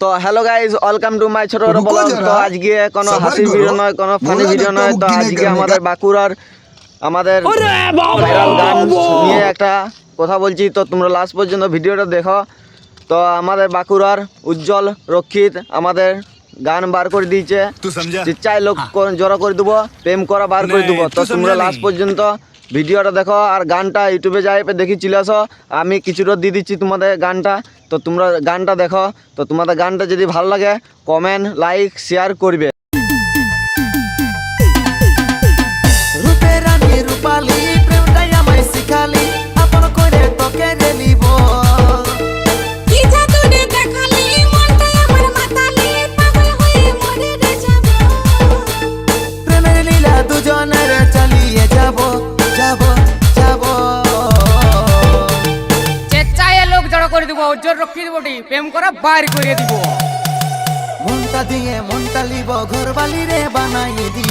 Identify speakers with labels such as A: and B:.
A: তো hello guys welcome to my ছোট blog তো আজকে কোনো হাসি ভিডিও নয় কোনো ফানি ভিডিও নয়। তো আজকে আমাদের বাঁকুড়ার আমাদের ভাইরাল গান নিয়ে একটা কথা বলছি। তো তোমরা লাস্ট পর্যন্ত ভিডিওটা দেখো। তো আমাদের বাঁকুড়ার উজ্জ্বল রক্ষিত আমাদের গান বার করে দিয়েছে। চাই লোক জড়ো করে দেবো প্রেম করা বার করে দেবো। তো তোমরা লাস্ট পর্যন্ত ভিডিওটা দেখো আর গানটা ইউটিউবে যাই দেখি চলে আসো। আমি কিছুটা দিয়ে দিচ্ছি তোমাদের গানটা। তো তোমরা গানটা দেখো। তো তোমাদের গানটা যদি ভালো লাগে কমেন্ট লাইক শেয়ার করবে।
B: দিব উজ্জ্বল রক্ষী দিবটি প্রেম করা বাইর করে দিব।
C: মনটা দিয়ে মনটা লিব ঘর বালি রে বানাই দিব।